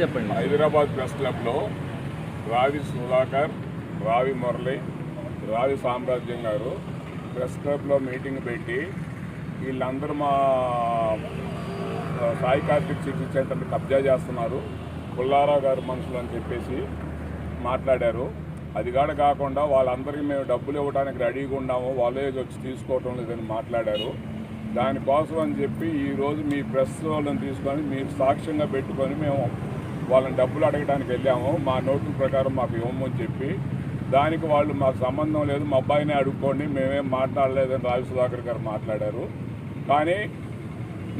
చెప్పండి. హైదరాబాద్ ప్రెస్ క్లబ్లో రావి సుధాకర్ రావి మురళి రావి సామ్రాజ్యం గారు ప్రెస్ క్లబ్లో మీటింగ్ పెట్టి వీళ్ళందరూ మా సాయి కార్తిక్ సిటీ సెంటర్ని కబ్జా చేస్తున్నారు. పుల్లారావు గారు మనుషులు అని చెప్పేసి మాట్లాడారు. అది కాడ కాకుండా వాళ్ళందరికీ మేము డబ్బులు ఇవ్వడానికి రెడీగా ఉన్నాము. వాళ్ళే వచ్చి తీసుకోవటం లేదని మాట్లాడారు. దానికోసం అని చెప్పి ఈరోజు మీ ప్రెస్ వాళ్ళని తీసుకొని మీరు సాక్ష్యంగా పెట్టుకొని మేము వాళ్ళని డబ్బులు అడగడానికి వెళ్ళాము. మా నోటు ప్రకారం మాకు ఇవ్వమని చెప్పి దానికి వాళ్ళు మాకు సంబంధం లేదు. మా అబ్బాయినే అడుక్కోండి మేమేం మాట్లాడలేదని రావి సుధాకర్ గారు మాట్లాడారు. కానీ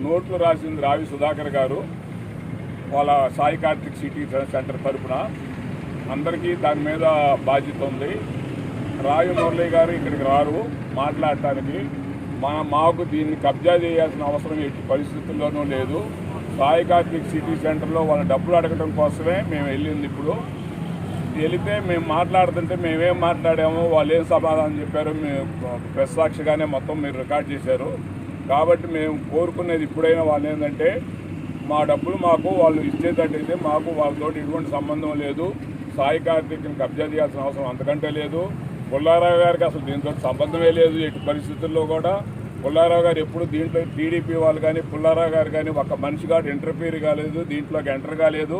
నోట్లు రాసింది రావి సుధాకర్ గారు వాళ్ళ సాయి కార్తిక్ సిటీ సెంటర్ తరపున. అందరికీ దాని మీద బాధ్యత ఉంది. రావి మురళి గారు ఇక్కడికి రారు మాట్లాడటానికి. మా మాకు దీన్ని కబ్జా చేయాల్సిన అవసరం ఎట్టి పరిస్థితుల్లోనూ లేదు. సాయి కార్తిక్ సిటీ సెంటర్లో వాళ్ళ డబ్బులు అడగడం కోసమే మేము వెళ్ళింది ఇప్పుడు. వెళితే మేము మాట్లాడుతుంటే మేమేం మాట్లాడామో వాళ్ళు ఏం సమాధానం చెప్పారో మేము ప్రెస్ సాక్షిగానే మొత్తం మీరు రికార్డ్ చేశారు. కాబట్టి మేము కోరుకునేది ఇప్పుడైనా వాళ్ళు ఏంటంటే మా డబ్బులు మాకు వాళ్ళు ఇచ్చేటట్టయితే మాకు వాళ్ళతో ఎటువంటి సంబంధం లేదు. సాయి కార్తీక్ని కబ్జా చేయాల్సిన అవసరం అంతకంటే లేదు. పుల్లారావు గారికి అసలు దీంతో సంబంధమే లేదు ఎట్టి పరిస్థితుల్లో కూడా. పుల్లారావు గారు ఎప్పుడు దీంట్లో టీడీపీ వాళ్ళు కానీ పుల్లారావు గారు కానీ ఒక మనిషి గారు ఇంటర్ఫీర్ కాలేదు దీంట్లోకి ఎంటర్ కాలేదు.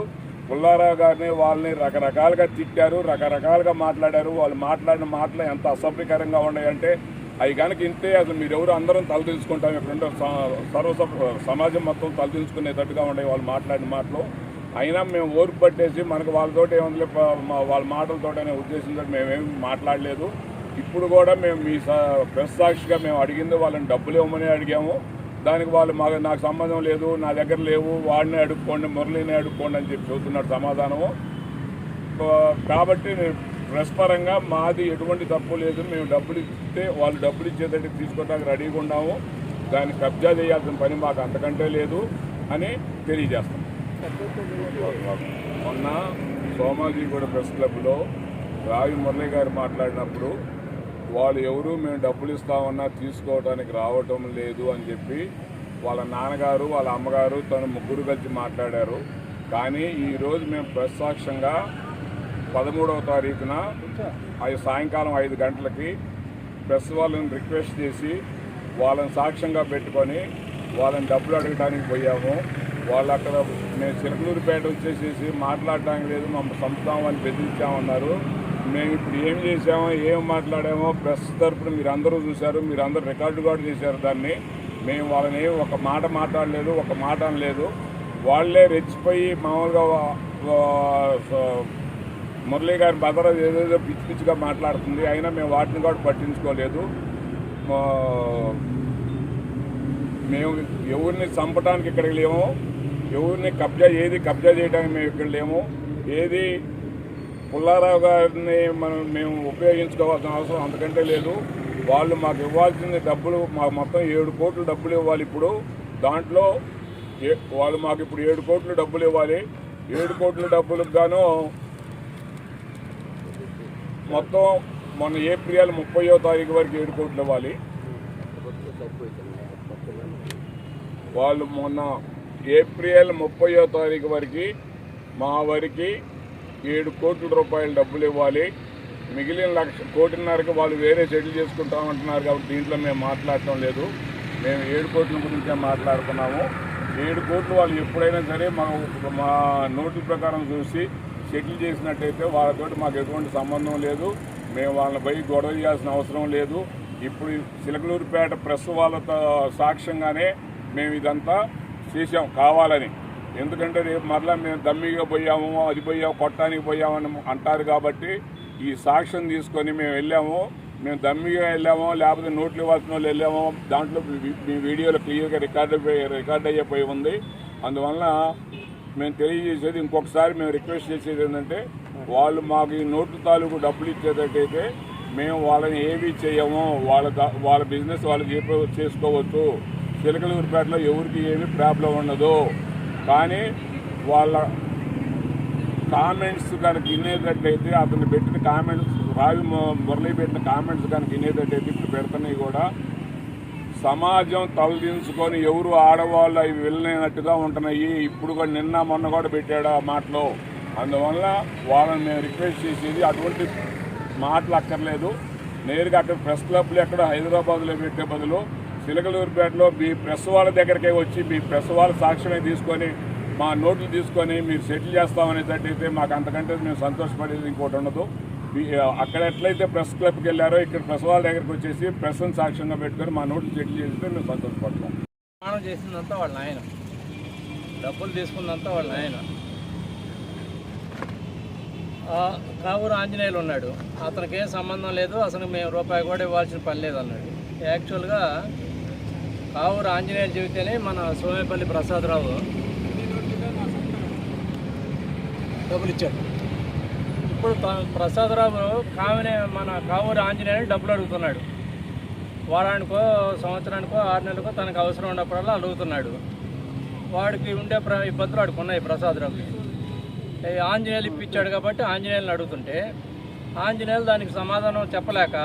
పుల్లారావు గారిని వాళ్ళని రకరకాలుగా తిట్టారు రకరకాలుగా మాట్లాడారు. వాళ్ళు మాట్లాడిన మాటలు ఎంత అసభ్యకరంగా ఉన్నాయంటే అవి కనుక ఇంతే అసలు మీరెవరు అందరం తలదించుకుంటాం ఇక్కడ సర్వ సమాజం మొత్తం తలదించుకునేటట్టుగా ఉన్నాయి వాళ్ళు మాట్లాడిన మాటలు. అయినా మేము ఓర్పు పట్టేసి మనకు వాళ్ళతోటి ఏముంది వాళ్ళ మాటలతోటనే ఉద్దేశంతో మేమేం మాట్లాడలేదు. ఇప్పుడు కూడా మేము మీ ప్రెస్ సాక్షిగా మేము అడిగింది వాళ్ళని డబ్బులు ఇవ్వమని అడిగాము. దానికి వాళ్ళు మాకు నాకు సంబంధం లేదు నా దగ్గర లేవు వాడిని అడుక్కోండి మురళిని అడుక్కోండి అని చెప్పి చెబుతున్నాడు సమాధానము. కాబట్టి నేను ప్రెస్ పరంగా మాది ఎటువంటి తప్పు లేదు. మేము డబ్బులు ఇస్తే వాళ్ళు డబ్బులు ఇచ్చేటట్టు తీసుకోవడానికి రెడీగా ఉన్నాము. దాన్ని కబ్జా చేయాల్సిన పని మాకు అంతకంటే లేదు అని తెలియజేస్తాం మొన్న సోమాజిగూడ ప్రెస్ క్లబ్లో రావి మురళి గారు మాట్లాడినప్పుడు వాళ్ళు ఎవరు మేము డబ్బులు ఇస్తామన్నా తీసుకోవడానికి రావటం లేదు అని చెప్పి వాళ్ళ నాన్నగారు వాళ్ళ అమ్మగారు తను ముగ్గురు కలిసి మాట్లాడారు. కానీ ఈరోజు మేము ప్రెస్ సాక్ష్యంగా పదమూడవ తారీఖున అది సాయంకాలం ఐదు గంటలకి ప్రెస్ వాళ్ళని రిక్వెస్ట్ చేసి వాళ్ళని సాక్ష్యంగా పెట్టుకొని వాళ్ళని డబ్బులు అడగడానికి పోయాము. వాళ్ళు అక్కడ మేము చిలకలూరుపేట వచ్చేసేసి మాట్లాడడానికి లేదు మమ్మల్ని చంపుతామని బెదిరించామన్నారు. మేము ఇప్పుడు ఏం చేసామో ఏం మాట్లాడామో ప్రెస్ తరపున మీరు అందరూ చూశారు మీరు అందరూ రికార్డు కూడా చేశారు దాన్ని. మేము వాళ్ళని ఒక మాట మాట్లాడలేదు ఒక మాట అనలేదు. వాళ్ళే రెచ్చిపోయి మామూలుగా మురళీ గారి భద్ర ఏదేదో పిచ్చి పిచ్చిగా మాట్లాడుతుంది. అయినా మేము వాటిని కూడా పట్టించుకోలేదు. మా- మేము ఎవరిని చంపడానికి ఇక్కడికి లేము. ఎవరిని కబ్జా ఏది కబ్జా చేయడానికి మేము ఇక్కడ లేము. ఏది పుల్లారావు గారిని మనం మేము ఉపయోగించుకోవాల్సిన అవసరం అంతకంటే లేదు. వాళ్ళు మాకు ఇవ్వాల్సిన డబ్బులు మాకు మొత్తం ఏడు కోట్లు డబ్బులు ఇవ్వాలి ఇప్పుడు. దాంట్లో ఏ- వాళ్ళు మాకు ఇప్పుడు ఏడు కోట్లు డబ్బులు ఇవ్వాలి. ఏడు కోట్ల డబ్బులకు గాను మొత్తం మొన్న ఏప్రిల్ ముప్పయో తారీఖు వరకు ఏడు కోట్లు ఇవ్వాలి. వాళ్ళు మొన్న ఏప్రిల్ ముప్పయో తారీఖు వరకు మా వరకు ఏడు కోట్ల రూపాయల డబ్బులు ఇవ్వాలి. మిగిలిన లక్ష కోటిన్నరకు వాళ్ళు వేరే సెటిల్ చేసుకుంటామంటున్నారు కాబట్టి దీంట్లో మేము మాట్లాడటం లేదు. మేము ఏడు కోట్ల గురించే మాట్లాడుతున్నాము ఏడు కోట్లు వాళ్ళు ఎప్పుడైనా సరే మా మా నోటు ప్రకారం చూసి సెటిల్ చేసినట్టయితే వాళ్ళతోటి మాకు ఎటువంటి సంబంధం లేదు. మేము వాళ్ళని పోయి గొడవ చేయాల్సిన అవసరం లేదు. ఇప్పుడు చిలకలూరుపేట ప్రెస్ వాళ్ళతో సాక్ష్యంగానే మేము ఇదంతా చేసాం కావాలని. ఎందుకంటే రేపు మరలా మేము దమ్మిగా పోయాము అది పోయాము కొట్టడానికి పోయామని అంటారు కాబట్టి ఈ సాక్ష్యం తీసుకొని మేము వెళ్ళాము. మేము దమ్మిగా వెళ్ళాము లేకపోతే నోట్లు ఇవ్వాల్సిన వాళ్ళు వెళ్ళాము. దాంట్లో మీ- వీడియోలో క్లియర్గా రికార్డ్ అయిపోయి రికార్డ్ అయిపోయి ఉంది. అందువలన మేము తెలియజేసేది ఇంకొకసారి మేము రిక్వెస్ట్ చేసేది ఏంటంటే వాళ్ళు మాకు ఈ నోట్ల తాలూకు డబ్బులు ఇచ్చేటట్టయితే మేము వాళ్ళని ఏమీ చేయము. వాళ్ళ దా- వాళ్ళ బిజినెస్ వాళ్ళు చేసుకోవచ్చు. చిలకలూరుపేటలో ఎవరికి ఏమి ప్రాబ్లం ఉండదు. కానీ వాళ్ళ కామెంట్స్ కనుక వినేటట్లయితే అతను పెట్టిన కామెంట్స్ రావి మురళి పెట్టిన కామెంట్స్ కనుక వినేటట్లయితే ఇప్పుడు పెడుతున్నాయి కూడా. సమాజం తలదించుకొని ఎవరు ఆడవాళ్ళు అవి వెళ్ళినట్టుగా ఉంటున్నాయి. ఇప్పుడు కూడా నిన్న మొన్న కూడా పెట్టాడు ఆ మాటలో. అందువల్ల వాళ్ళని మేము రిక్వెస్ట్ చేసేది అటువంటి మాటలు అక్కర్లేదు. నేరుగా అక్కడ ప్రెస్ క్లబ్లు ఎక్కడ హైదరాబాద్లో పెట్టే బదులు చిలకలూరుపేటలో మీ ప్రెస్ వాళ్ళ దగ్గరికే వచ్చి మీ ప్రెస్ వాళ్ళ సాక్ష్యమే తీసుకొని మా నోట్లు తీసుకొని మీరు సెటిల్ చేస్తామనేటట్టయితే మాకు అంతకంటే మేము సంతోషపడేది ఇంకోటి ఉండదు. మీ- అక్కడ ఎట్లయితే ప్రెస్ క్లబ్కి వెళ్ళారో ఇక్కడ ప్రెస్ వాళ్ళ దగ్గరికి వచ్చేసి ప్రెస్ని సాక్ష్యంగా పెట్టుకొని మా నోట్లు సెటిల్ చేస్తే మేము సంతోషపడతాం. స్నానం చేసిందంతా వాళ్ళ నాయన. డబ్బులు తీసుకుందంతా వాళ్ళ నాయన. కావూరు ఆంజనేయులు ఉన్నాడు. అతనికి ఏం సంబంధం లేదు అసలు మేము రూపాయి కూడా ఇవ్వాల్సిన పని లేదు అన్నాడు యాక్చువల్గా కావూరు ఆంజనేయ చెబితేనే మన సోమేపల్లి ప్రసాదరావు డబ్బులు ఇచ్చాడు. ఇప్పుడు ప్రసాదరావు కావనే మన కావూరు ఆంజనేయుని డబ్బులు అడుగుతున్నాడు. వారానికో సంవత్సరానికో ఆరు నెలలకో తనకు అవసరం ఉన్నప్పుడల్లా అడుగుతున్నాడు. వాడికి ఉండే ప్ర ఇబ్బందులు వాడికి ఉన్నాయి ప్రసాదరావుకి. ఆంజనేయులు ఇప్పించాడు కాబట్టి ఆంజనేయులను అడుగుతుంటే ఆంజనేయులు దానికి సమాధానం చెప్పలేక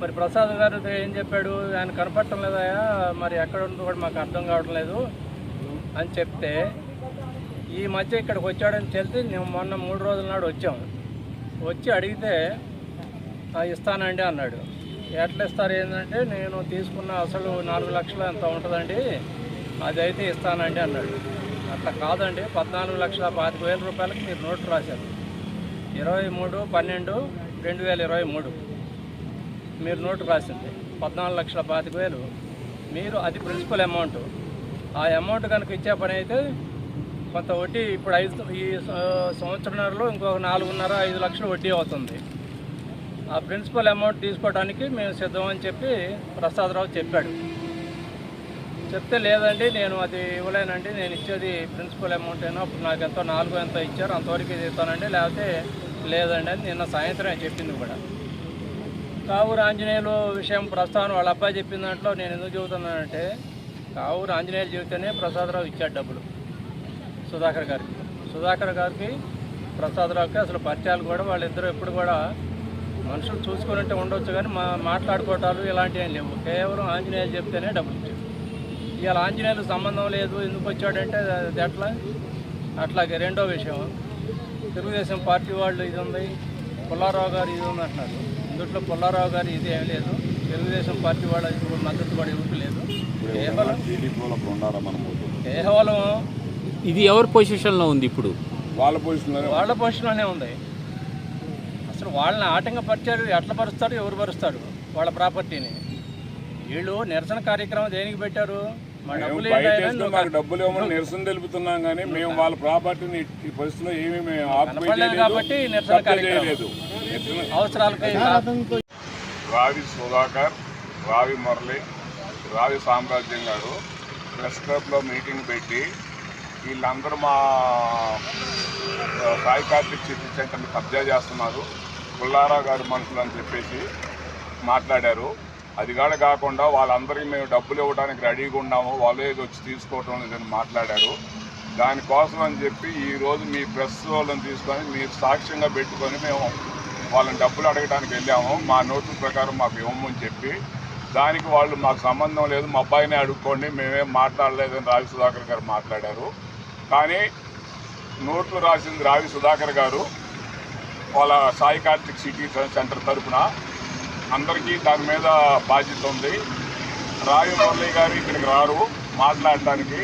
మరి ప్రసాద్ గారు ఏం చెప్పాడు? ఆయన కనపడటం లేదయా? మరి ఎక్కడ ఉందో కూడా మాకు అర్థం కావడం లేదు అని చెప్తే ఈ మధ్య ఇక్కడికి వచ్చాడని తెలిసి మేము మొన్న మూడు రోజుల నాడు వచ్చాము వచ్చి అడిగితే ఇస్తానండి అన్నాడు. ఎట్లా ఇస్తారు? ఏంటంటే నేను తీసుకున్న అసలు నాలుగు లక్షలు ఎంత ఉంటుందండి? అది అయితే ఇస్తానండి అన్నాడు. అట్లా కాదండి. పద్నాలుగు లక్షల పాతిక వేల రూపాయలకి మీరు నోటు రాశారు. ఇరవై మూడు పన్నెండు రెండు వేల ఇరవై మూడు. మీరు నోటు రాసింది. పద్నాలుగు లక్షల పాతిక వేలు. మీరు అది ప్రిన్సిపల్ అమౌంట్ ఆ అమౌంట్ కనుక ఇచ్చే పని అయితే కొంత వడ్డీ ఇప్పుడు ఐదు ఈ సంవత్సరంలో ఇంకొక నాలుగున్నర ఐదు లక్షలు వడ్డీ అవుతుంది. ఆ ప్రిన్సిపల్ అమౌంట్ తీసుకోవడానికి మేము సిద్ధమని చెప్పి ప్రసాదరావు చెప్పాడు. చెప్తే లేదండి నేను అది ఇవ్వలేనండి. నేను ఇచ్చేది ప్రిన్సిపల్ అమౌంట్ అయినా అప్పుడు నాకు ఎంతో నాలుగు ఎంతో ఇచ్చారు. అంతవరకు ఇది ఇస్తానండి. లేకపోతే లేదండి అని నిన్న సాయంత్రం చెప్పింది కూడా. కావూరు ఆంజనేయులు విషయం ప్రస్తావన వాళ్ళ అబ్బాయి చెప్పిన దాంట్లో నేను ఎందుకు చెబుతున్నానంటే కావూరు ఆంజనేయులు చెబితేనే ప్రసాదరావు ఇచ్చాడు డబ్బులు. సుధాకర్ గారికి. సుధాకర్ గారికి ప్రసాదరావుకి అసలు పరిచయాలు కూడా వాళ్ళిద్దరూ ఎప్పుడు కూడా మనుషులు చూసుకుని ఉండొచ్చు కానీ మా మాట్లాడుకోవటాలు ఇలాంటివి ఏం లేవు. కేవలం ఆంజనేయులు చెప్తేనే డబ్బులు ఇచ్చాడు. ఇవాళ ఆంజనేయులు సంబంధం లేదు ఎందుకు వచ్చాడంటే అది ఎట్లా అట్లాగే రెండో విషయం తెలుగుదేశం పార్టీ వాళ్ళు ఇది ఉంది పుల్లారావు గారు ఇది ఉంది అంటున్నారు. ఇందుట్లో పుల్లారావు గారు ఇది ఏం లేదు. తెలుగుదేశం పార్టీ వాళ్ళ ఇది మద్దతు కూడా ఎవరికి లేదు కేవలం టీడీపీ వాళ్ళు ఉన్నారా మనం కేవలం ఇది ఎవరి పొజిషన్లో ఉంది ఇప్పుడు? వాళ్ళ పొజిషన్లోనే వాళ్ళ పొజిషన్లోనే ఉంది. అసలు వాళ్ళని ఆటంకపరిచారు ఎట్లా పరుస్తారు ఎవరు పరుస్తారు వాళ్ళ ప్రాపర్టీని వీళ్ళు నిరసన కార్యక్రమం దేనికి పెట్టారు? మాకు డబ్బులు ఇవ్వమని నిరసన తెలుపుతున్నాం కానీ మేము వాళ్ళ ప్రాపర్టీని ఈ పరిస్థితిలో ఏమీ మేము అవసరాలకై రావి సుధాకర్ రావి మురళి రావి సామ్రాజ్యం గారు ప్రెస్ క్లబ్లో మీటింగ్ పెట్టి వీళ్ళందరూ మా సాయి కార్తిక్ సిటీ సెంటర్ని కబ్జా చేస్తున్నారు. పుల్లారావు గారు మనుషులు అని చెప్పేసి మాట్లాడారు. అది కూడా కాకుండా వాళ్ళందరికీ మేము డబ్బులు ఇవ్వడానికి రెడీగా ఉన్నాము. వాళ్ళే వచ్చి తీసుకోవటం లేదని మాట్లాడారు. దానికోసం అని చెప్పి ఈరోజు మీ ప్రెస్ వాళ్ళని తీసుకొని మీరు సాక్ష్యంగా పెట్టుకొని మేము వాళ్ళని డబ్బులు అడగడానికి వెళ్ళాము. మా నోట్ల ప్రకారం మాకు ఇవ్వమని చెప్పి దానికి వాళ్ళు మాకు సంబంధం లేదు. మా అబ్బాయినే అడుక్కోండి మేమేం మాట్లాడలేదని రావి సుధాకర్ గారు మాట్లాడారు. కానీ నోట్లు రాసింది రావి సుధాకర్ గారు వాళ్ళ సాయి కార్తిక్ సిటీ సెంటర్ తరపున అందరికీ దాని మీద బాధ్యత ఉంది. రావి మురళి గారు ఇక్కడికి రారు మాట్లాడటానికి.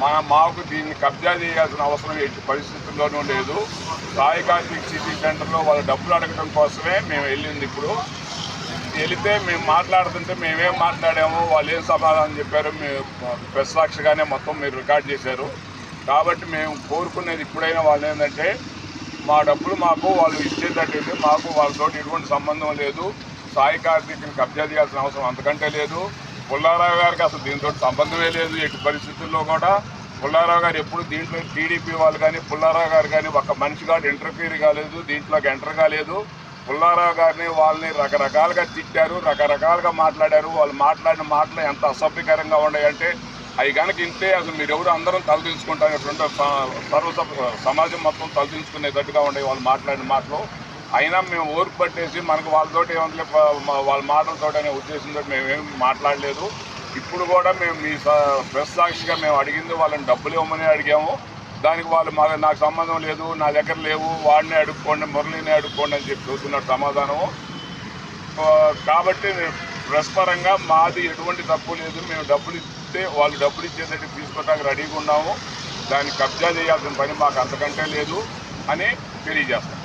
మా మాకు దీన్ని కబ్జా చేయాల్సిన అవసరం ఎట్టి పరిస్థితుల్లోనూ లేదు. సాయి కార్తిక్ సిటీ సెంటర్లో వాళ్ళ డబ్బులు అడగడం కోసమే మేము వెళ్ళింది ఇప్పుడు. వెళితే మేము మాట్లాడుతుంటే మేమేం మాట్లాడాము వాళ్ళు ఏం సమాధానం చెప్పారు మేము ప్రెస్ సాక్షిగానే మొత్తం మీరు రికార్డ్ చేశారు. కాబట్టి మేము కోరుకునేది ఇప్పుడైనా వాళ్ళు ఏంటంటే మా డబ్బులు మాకు వాళ్ళు ఇచ్చేటట్టయితే మాకు వాళ్ళతో ఎటువంటి సంబంధం లేదు. సాయి కార్తీక్ని కబ్జా చేయాల్సిన అవసరం అంతకంటే లేదు. పుల్లారావు గారికి అసలు దీంతో సంబంధమే లేదు ఎట్టి పరిస్థితుల్లో కూడా. పుల్లారావు గారు ఎప్పుడు దీంట్లో టీడీపీ వాళ్ళు కానీ పుల్లారావు గారు కానీ ఒక మనిషి గారు ఇంటర్ఫీర్ కాలేదు దీంట్లోకి ఎంటర్ కాలేదు. పుల్లారావు గారిని వాళ్ళని రకరకాలుగా తిట్టారు రకరకాలుగా మాట్లాడారు. వాళ్ళు మాట్లాడిన మాటలు ఎంత అసభ్యకరంగా ఉన్నాయంటే అవి కనుక ఇంతే అసలు మీరు ఎవరు అందరం తలదించుకుంటారు సర్వ సమాజం మొత్తం తలదించుకునేటట్టుగా ఉండే వాళ్ళు మాట్లాడిన మాటలు. అయినా మేము ఓర్పు పట్టేసి మనకు వాళ్ళతోటి ఏమంటే వాళ్ళ మాటలతో అనే ఉద్దేశంతో మేమేం మాట్లాడలేదు. ఇప్పుడు కూడా మేము మీ ప్రెస్ సాక్షిగా మేము అడిగింది వాళ్ళని డబ్బులు ఇవ్వమని అడిగాము. దానికి వాళ్ళు మా నాకు సంబంధం లేదు నా దగ్గర లేవు వాడిని అడుక్కోండి మురళిని అడుక్కోండి అని చెప్పి చూస్తున్నారు సమాధానము కాబట్టి ప్రెస్ పరంగా మాది ఎటువంటి తప్పు లేదు. మేము డబ్బులు ఇస్తే వాళ్ళు డబ్బులు ఇచ్చేసరికి తీసుకోవడానికి రెడీగా ఉన్నాము. దాన్ని కబ్జా చేయాల్సిన పని మాకు అంతకంటే లేదు అని తెలియజేస్తాం.